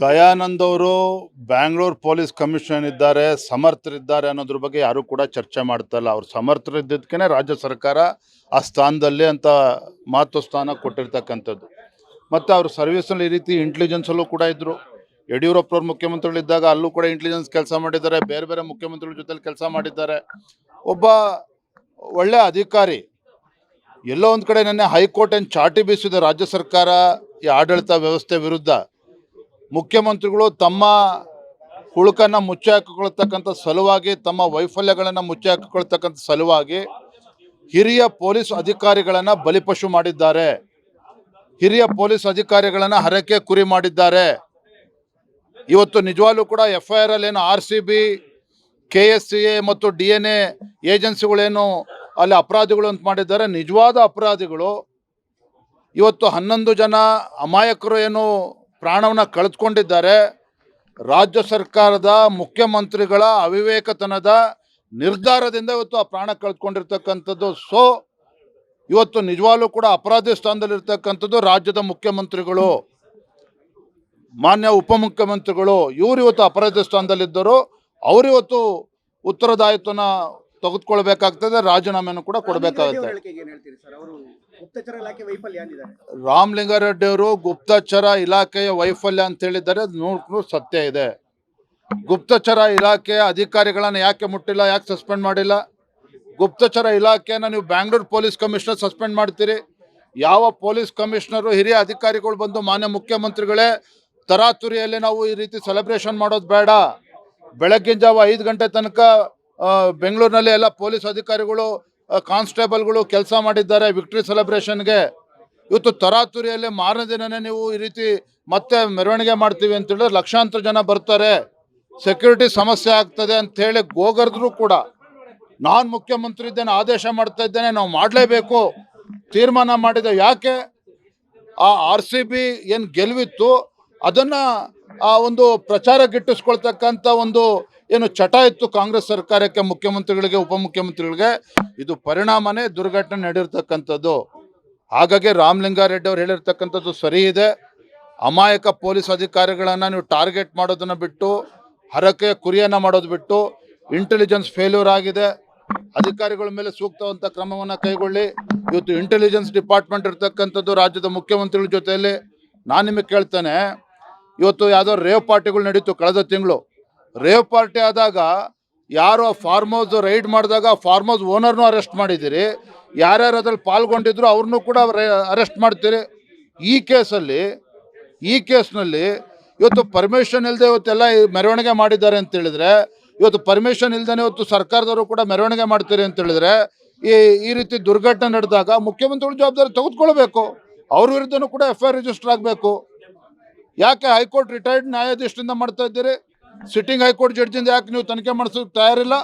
ದಯಾನಂದ್ ಅವರು Bangalore police commissioner ಇದ್ದಾರೆ, ಸಮರ್ಥರಿದ್ದಾರೆ ಅನ್ನೋದ್ರ ಬಗ್ಗೆ ಯಾರು ಕೂಡ ಚರ್ಚೆ ಮಾಡ್ತಾ ಇಲ್ಲ ಅವ್ರು ಸಮರ್ಥರಿದ್ದಕ್ಕೆ ರಾಜ್ಯ ಸರ್ಕಾರ ಆ ಸ್ಥಾನದಲ್ಲಿ ಅಂತ ಮಹತ್ವ ಸ್ಥಾನ ಕೊಟ್ಟಿರ್ತಕ್ಕಂಥದ್ದು. ಮತ್ತು ಅವ್ರ ಸರ್ವಿಸಲ್ಲಿ ಈ ರೀತಿ ಇಂಟೆಲಿಜೆನ್ಸಲ್ಲೂ ಕೂಡ ಇದ್ದರು ಯಡಿಯೂರಪ್ಪವ್ರು ಮುಖ್ಯಮಂತ್ರಿಗಳಿದ್ದಾಗ ಅಲ್ಲೂ ಕೂಡ ಇಂಟೆಲಿಜೆನ್ಸ್ ಕೆಲಸ ಮಾಡಿದ್ದಾರೆ, ಬೇರೆ ಬೇರೆ ಮುಖ್ಯಮಂತ್ರಿಗಳ ಜೊತೆಲಿ ಕೆಲಸ ಮಾಡಿದ್ದಾರೆ. ಒಬ್ಬ ಒಳ್ಳೆ ಅಧಿಕಾರಿ, ಎಲ್ಲೋ ಒಂದು ಕಡೆ ನೆನ್ನೆ ಹೈಕೋರ್ಟ್ ಏನು ಚಾಟಿ ಬೀಸಿದೆ ರಾಜ್ಯ ಸರ್ಕಾರ ಈ ಆಡಳಿತ ವ್ಯವಸ್ಥೆ ವಿರುದ್ಧ. ಮುಖ್ಯಮಂತ್ರಿಗಳು ತಮ್ಮ ಹುಳುಕನ್ನು ಮುಚ್ಚಿ ಹಾಕಿಕೊಳ್ತಕ್ಕಂಥ ಸಲುವಾಗಿ, ತಮ್ಮ ವೈಫಲ್ಯಗಳನ್ನು ಮುಚ್ಚಿ ಹಾಕಿಕೊಳ್ತಕ್ಕಂಥ ಸಲುವಾಗಿ ಹಿರಿಯ ಪೊಲೀಸ್ ಅಧಿಕಾರಿಗಳನ್ನು ಬಲಿಪಶು ಮಾಡಿದ್ದಾರೆ. ಹಿರಿಯ ಪೊಲೀಸ್ ಅಧಿಕಾರಿಗಳನ್ನು ಹರಕೆ ಕುರಿ ಮಾಡಿದ್ದಾರೆ. ಇವತ್ತು ನಿಜವಾಗ್ಲೂ ಕೂಡ ಎಫ್ ಐ ಆರ್ ಅಲ್ಲಿ ಏನು R C B, K S C A ಮತ್ತು ಡಿ ಎನ್ ಎ ಏಜೆನ್ಸಿಗಳೇನು ಅಲ್ಲಿ ಅಪರಾಧಿಗಳು ಅಂತ ಮಾಡಿದ್ದಾರೆ. ನಿಜವಾದ ಅಪರಾಧಿಗಳು. ಇವತ್ತು ಹನ್ನೊಂದು ಜನ ಅಮಾಯಕರು ಏನು ಪ್ರಾಣವನ್ನು ಕಳೆದುಕೊಂಡಿದ್ದಾರೆ. ರಾಜ್ಯ ಸರ್ಕಾರದ ಮುಖ್ಯಮಂತ್ರಿಗಳ ಅವಿವೇಕತನದ ನಿರ್ಧಾರದಿಂದ ಇವತ್ತು ಆ ಪ್ರಾಣ ಕಳೆದುಕೊಂಡಿರ್ತಕ್ಕಂಥದ್ದು. ಸೊ ಇವತ್ತು ನಿಜವಾಗ್ಲೂ ಕೂಡ ಅಪರಾಧಿ ಸ್ಥಾನದಲ್ಲಿರ್ತಕ್ಕಂಥದ್ದು ರಾಜ್ಯದ ಮುಖ್ಯಮಂತ್ರಿಗಳು, ಮಾನ್ಯ ಉಪಮುಖ್ಯಮಂತ್ರಿಗಳು. ಇವರು ಇವತ್ತು ಅಪರಾಧ ಸ್ಥಾನದಲ್ಲಿದ್ದರು. ಅವರಿವತ್ತು ಉತ್ತರದಾಯಿತ್ವನ ತೆಗೆದುಕೊಳ್ಬೇಕಾಗ್ತದೆ ರಾಜೀನಾಮೆಯನ್ನು ಕೂಡ ಕೊಡಬೇಕಾಗುತ್ತೆ. ಗುಪ್ತಚರ ಇಲಾಖೆ ವೈಫಲ್ಯ ಅಂದಿದ್ದಾರೆ. ರಾಮಲಿಂಗಾರೆಡ್ಡಿ ಅವರು ಗುಪ್ತಚರ ಇಲಾಖೆಯ ವೈಫಲ್ಯ ಅಂತ ಹೇಳಿದ್ದಾರೆ ಅದು ನೂರು ಸತ್ಯ ಇದೆ. ಗುಪ್ತಚರ ಇಲಾಖೆಯ ಅಧಿಕಾರಿಗಳನ್ನ ಯಾಕೆ ಮುಟ್ಟಿಲ್ಲ ಯಾಕೆ ಸಸ್ಪೆಂಡ್ ಮಾಡಿಲ್ಲ? ಗುಪ್ತಚರ ಇಲಾಖೆಯನ್ನು ನೀವು ಬ್ಯಾಂಗ್ಳೂರ್ ಪೊಲೀಸ್ ಕಮಿಷನರ್ ಸಸ್ಪೆಂಡ್ ಮಾಡ್ತೀರಿ? ಯಾವ ಪೊಲೀಸ್ ಕಮಿಷನರು ಹಿರಿಯ ಅಧಿಕಾರಿಗಳು ಬಂದು ಮಾನ್ಯ ಮುಖ್ಯಮಂತ್ರಿಗಳೇ ತರಾತುರಿಯಲ್ಲಿ ನಾವು ಈ ರೀತಿ ಸೆಲೆಬ್ರೇಷನ್ ಮಾಡೋದು ಬೇಡ. ಬೆಳಗ್ಗಿನ ಜಾವ ಐದು ಗಂಟೆ ತನಕ ಬೆಂಗಳೂರಿನಲ್ಲಿ ಎಲ್ಲ ಪೊಲೀಸ್ ಅಧಿಕಾರಿಗಳು ಕಾನ್ಸ್ಟೇಬಲ್ಗಳು ಕೆಲಸ ಮಾಡಿದ್ದಾರೆ ವಿಕ್ಟ್ರಿ ಸೆಲೆಬ್ರೇಷನ್ಗೆ. ಇವತ್ತು ತರಾತುರಿಯಲ್ಲಿ ಮಾರನೇ ದಿನನೇ ನೀವು ಈ ರೀತಿ ಮತ್ತೆ ಮೆರವಣಿಗೆ ಮಾಡ್ತೀವಿ ಅಂತ ಹೇಳಿದ್ರೆ ಲಕ್ಷಾಂತರ ಜನ ಬರ್ತಾರೆ. ಸೆಕ್ಯೂರಿಟಿ ಸಮಸ್ಯೆ ಆಗ್ತದೆ ಅಂತ ಹೇಳಿ ಕೂಡ. ನಾನು ಮುಖ್ಯಮಂತ್ರಿ ಇದ್ದೇನೆ, ಆದೇಶ ಮಾಡ್ತಾ ಇದ್ದೇನೆ, ನಾವು ಮಾಡಲೇಬೇಕು. ತೀರ್ಮಾನ ಮಾಡಿದೆ. ಯಾಕೆ? ಆ ಆರ್ ಸಿ ಬಿ ಏನು ಗೆಲುವಿತ್ತು, ಅದನ್ನ ಆ ಒಂದು ಪ್ರಚಾರ ಗಿಟ್ಟಿಸ್ಕೊಳ್ತಕ್ಕಂಥ ಒಂದು ಏನು ಚಟ ಇತ್ತು ಕಾಂಗ್ರೆಸ್ ಸರ್ಕಾರಕ್ಕೆ, ಮುಖ್ಯಮಂತ್ರಿಗಳಿಗೆ, ಉಪಮುಖ್ಯಮಂತ್ರಿಗಳಿಗೆ, ಇದು ಪರಿಣಾಮನೇ ದುರ್ಘಟನೆ ನಡೆದಿರ್ತಕ್ಕಂಥದ್ದು. ಹಾಗಾಗಿ ರಾಮಲಿಂಗಾರೆಡ್ಡಿ ಅವ್ರು ಹೇಳಿರ್ತಕ್ಕಂಥದ್ದು ಸರಿ ಇದೆ. ಅಮಾಯಕ ಪೊಲೀಸ್ ಅಧಿಕಾರಿಗಳನ್ನು ನೀವು ಟಾರ್ಗೆಟ್ ಮಾಡೋದನ್ನು ಬಿಟ್ಟು, ಹರಕೆ, ಕುರಿಯನ್ನು ಮಾಡೋದು ಬಿಟ್ಟು ಇಂಟೆಲಿಜೆನ್ಸ್ ಫೇಲ್ಯೂರ್ ಆಗಿದೆ. ಅಧಿಕಾರಿಗಳ ಮೇಲೆ ಸೂಕ್ತವಂತ ಕ್ರಮವನ್ನು ಕೈಗೊಳ್ಳಿ. ಇವತ್ತು ಇಂಟೆಲಿಜೆನ್ಸ್ ಡಿಪಾರ್ಟ್ಮೆಂಟ್ ಇರ್ತಕ್ಕಂಥದ್ದು ರಾಜ್ಯದ ಮುಖ್ಯಮಂತ್ರಿಗಳ ಜೊತೆಯಲ್ಲಿ, ನಾನು ನಿಮಗೆ ಕೇಳ್ತೇನೆ, ಇವತ್ತು ಯಾವುದೋ ರೇವ್ ಪಾರ್ಟಿಗಳು ನಡೀತು ಕಳೆದ ತಿಂಗಳು. ರೇವ್ ಪಾರ್ಟಿ ಆದಾಗ ಯಾರು ಫಾರ್ಮ್ ಹೌಸ್ ರೈಡ್ ಮಾಡಿದಾಗ ಫಾರ್ಮ್ ಹೌಸ್ ಓನರ್ನು ಅರೆಸ್ಟ್ ಮಾಡಿದ್ದೀರಿ. ಯಾರ್ಯಾರು ಅದ್ರಲ್ಲಿ ಪಾಲ್ಗೊಂಡಿದ್ರು ಅವ್ರನ್ನೂ ಕೂಡ ಅರೆಸ್ಟ್ ಮಾಡ್ತೀರಿ. ಈ ಕೇಸಲ್ಲಿ, ಈ ಕೇಸ್ನಲ್ಲಿ ಇವತ್ತು ಪರ್ಮಿಷನ್ ಇಲ್ಲದೆ ಇವತ್ತೆಲ್ಲ ಮೆರವಣಿಗೆ ಮಾಡಿದ್ದಾರೆ ಅಂತ ಹೇಳಿದ್ರೆ, ಇವತ್ತು ಪರ್ಮಿಷನ್ ಇಲ್ದೇ ಇವತ್ತು ಸರ್ಕಾರದವರು ಕೂಡ ಮೆರವಣಿಗೆ ಮಾಡ್ತೀರಿ ಅಂತ ಹೇಳಿದ್ರೆ, ಈ ಈ ರೀತಿ ದುರ್ಘಟನೆ ನಡೆದಾಗ ಮುಖ್ಯಮಂತ್ರಿಗಳು ಜವಾಬ್ದಾರಿ ತೆಗೆದುಕೊಳ್ಬೇಕು. ಅವ್ರ ವಿರುದ್ಧನೂ ಕೂಡ ಎಫ್ ಐ ರಿಜಿಸ್ಟರ್ ಆಗಬೇಕು. ಯಾಕೆ ಹೈಕೋರ್ಟ್ ರಿಟೈರ್ಡ್ ನ್ಯಾಯಾಧೀಶರಿಂದ ಮಾಡ್ತಾ ಇದ್ದೀರಿ? ಸಿಟ್ಟಿಂಗ್ ಹೈಕೋರ್ಟ್ ಜಡ್ಜಿಂದ ಯಾಕೆ ನೀವು ತನಿಖೆ ಮಾಡಿಸೋಕೆ ತಯಾರಿಲ್ಲ?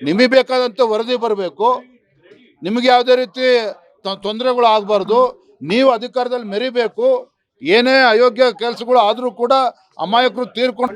ನಿಮಗೆ ಬೇಕಾದಂಥ ವರದಿ ಬರಬೇಕು. ನಿಮಗೆ ಯಾವುದೇ ರೀತಿ ತೊಂದರೆಗಳು ಆಗಬಾರ್ದು. ನೀವು ಅಧಿಕಾರದಲ್ಲಿ ಮೆರಿಬೇಕು. ಏನೇ ಅಯೋಗ್ಯ ಕೆಲಸಗಳು ಆದರೂ ಕೂಡ ಅಮಾಯಕರು ತೀರ್ಕೊಂಡು